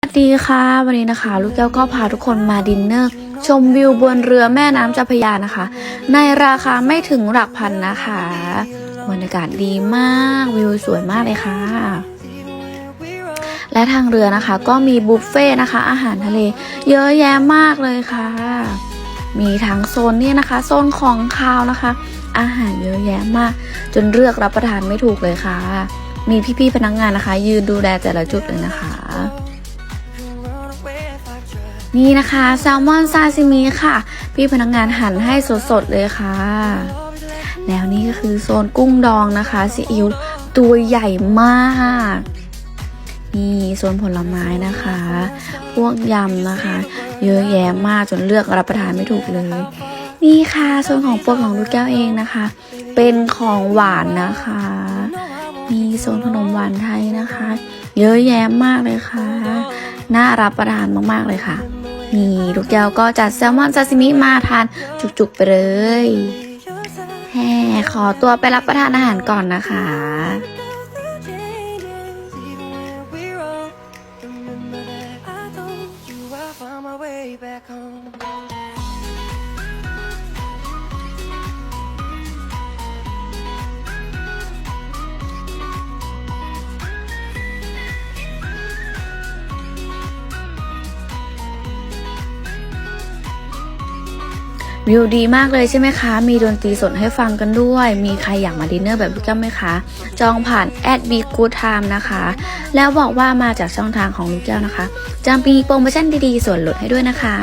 สวัสดีค่ะ วันนี้นะคะ ลูกแก้วก็พาทุกคนมาดินเนอร์ชมวิวบนเรือแม่น้ำเจ้าพระยานะคะ ในราคาไม่ถึงหลักพันนะคะบรรยากาศดีมากวิวสวยมากเลยค่ะ และทางเรือนะคะ ก็มีบุฟเฟ่ต์นะคะ อาหารทะเลเยอะแยะมากเลยค่ะ มีทั้งโซนนี่นะคะ โซนของคาวนะคะ อาหารเยอะแยะมาก จนเลือกรับประทานไม่ถูกเลยค่ะ มีพี่ๆพนักงานนะคะ ยืนดูแลแต่ละจุดเลยนะคะ นี่นะคะแซลมอนซาซิมิค่ะ พี่พนักงานหั่นให้สดๆเลยค่ะ แล้วนี่ก็คือโซนกุ้งดองนะคะซีอิ๊วตัวใหญ่มากนี่โซนผลไม้นะคะ พวกยำนะคะ เยอะแยะมากจนเลือกรับประทานไม่ถูกเลย นี่ค่ะโซนของโปรดของลูกแก้วเองนะคะ เป็นของหวานนะคะ มีโซนขนมหวานไทยนะคะ เยอะแยะมากเลยค่ะ น่ารับประทานมากๆเลยค่ะ นี่ลูกแก้วก็จัดแซลมอนซาซิมิมาทานจุกๆไปเลยแฮ่ขอตัวไปรับประทานอาหารก่อนนะคะ วิวดีมากเลยใช่ไหมคะ มีดนตรีสดให้ฟังกันด้วย มีใครอยากมาดินเนอร์แบบลูกแก้วไหมคะ จองผ่านแอดบีกูดไทม์นะคะ แล้วบอกว่ามาจากช่องทางของลูกแก้วนะคะ จะมีโปรโมชั่นดีๆ ส่วนลดให้ด้วยนะคะ